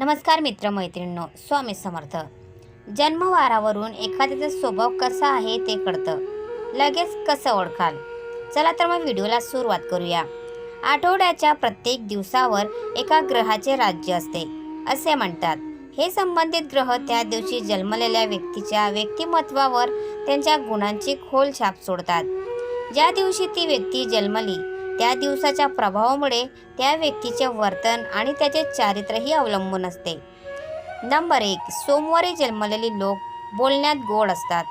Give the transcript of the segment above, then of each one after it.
नमस्कार मित्रमैत्रिणींनो स्वामी समर्थ. जन्मवारावरून एखाद्याचा स्वभाव कसा आहे ते कळतं. लगेच कसं ओळखाल? चला तर मग व्हिडिओला सुरुवात करूया. आठवड्याच्या प्रत्येक दिवसावर एका ग्रहाचे राज्य असते असे म्हणतात. हे संबंधित ग्रह त्या दिवशी जन्मलेल्या व्यक्तीच्या व्यक्तिमत्वावर त्यांच्या गुणांची खोल छाप सोडतात. ज्या दिवशी ती व्यक्ती जन्मली त्या दिवसाच्या प्रभावामुळे त्या व्यक्तीचे वर्तन आणि त्याचे चारित्र्यही अवलंबून असते. नंबर एक सोमवारी जन्मलेली लोक बोलण्यात गोड असतात.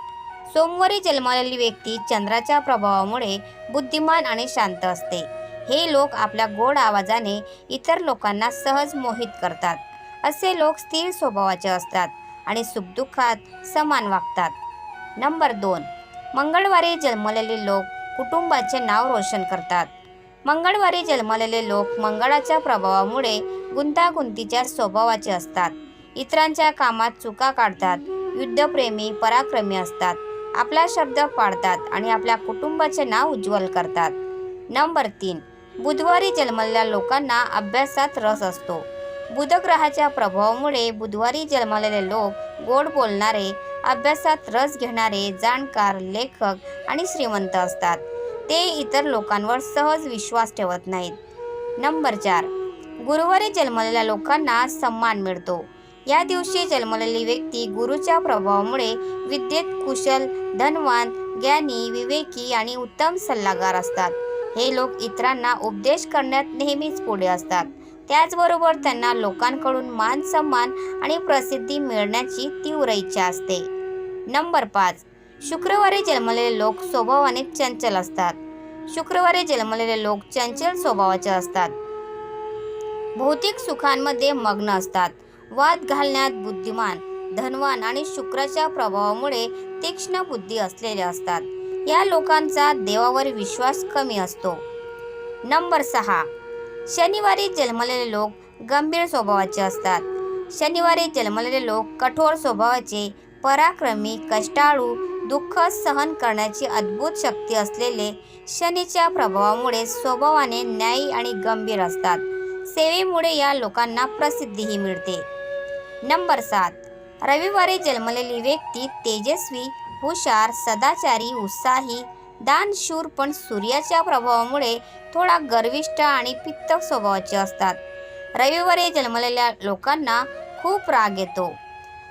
सोमवारी जन्मलेली व्यक्ती चंद्राच्या प्रभावामुळे बुद्धिमान आणि शांत असते. हे लोक आपल्या गोड आवाजाने इतर लोकांना सहज मोहित करतात. असे लोक स्थिर स्वभावाचे असतात आणि सुखदुःखात समान वागतात. नंबर दोन मंगळवारी जन्मलेले लोक कुटुंबाचे नाव रोशन करतात. मंगळवारी जन्मलेले लोक मंगळाच्या प्रभावामुळे गुंतागुंतीच्या स्वभावाचे असतात. इतरांच्या कामात चुका काढतात युद्धप्रेमी पराक्रमी असतात. आपला शब्द पाळतात आणि आपल्या कुटुंबाचे नाव उज्ज्वल करतात. नंबर तीन बुधवारी जन्मलेल्या लोकांना अभ्यासात रस असतो. बुधग्रहाच्या प्रभावामुळे बुधवारी जन्मलेले लोक गोड बोलणारे अभ्यासात रस घेणारे जाणकार लेखक आणि श्रीमंत असतात. ते इतर लोकांवर सहज विश्वास ठेवत नाहीत. नंबर चार. गुरुवारी जन्मलेल्या लोकांना सन्मान मिळतो. या दिवशी जन्मलेली व्यक्ती गुरुच्या प्रभावामुळे विद्येत कुशल धनवान ज्ञानी विवेकी आणि उत्तम सल्लागार असतात. हे लोक इतरांना उपदेश करण्यात नेहमीच पुढे असतात. त्याचबरोबर त्यांना लोकांकडून मान सन्मान आणि प्रसिद्धी मिळण्याची तीव्र इच्छा असते. नंबर पाच. शुक्रवारी जन्मलेले लोक स्वभावाने चंचल असतात. शुक्रवारी जन्मलेले लोक चंचल स्वभावाचे असतात. भौतिक सुखांमध्ये मग्न असतात. वाद घालण्यात बुद्धिमान धनवान आणि शुक्राच्या प्रभावामुळे तीक्ष्ण बुद्धी असलेले असतात. या लोकांचा देवावर विश्वास कमी असतो. नंबर सहा. शनिवारी जन्मलेले लोक गंभीर स्वभावाचे असतात. शनिवारी जन्मलेले लोक कठोर स्वभावाचे पराक्रमी कष्टाळू दुःख सहन करण्याची अद्भुत शक्ती असलेले शनीच्या प्रभावामुळे स्वभावाने न्यायी आणि गंभीर असतात. सेवेमुळे या लोकांना प्रसिद्धीही मिळते. नंबर सात. रविवारी जन्मलेली व्यक्ती तेजस्वी हुशार सदाचारी उत्साही दानशूर पण सूर्याच्या प्रभावामुळे थोडा गर्विष्ठ आणि पित्त स्वभावाचे असतात. रविवारी जन्मलेल्या लोकांना खूप राग येतो.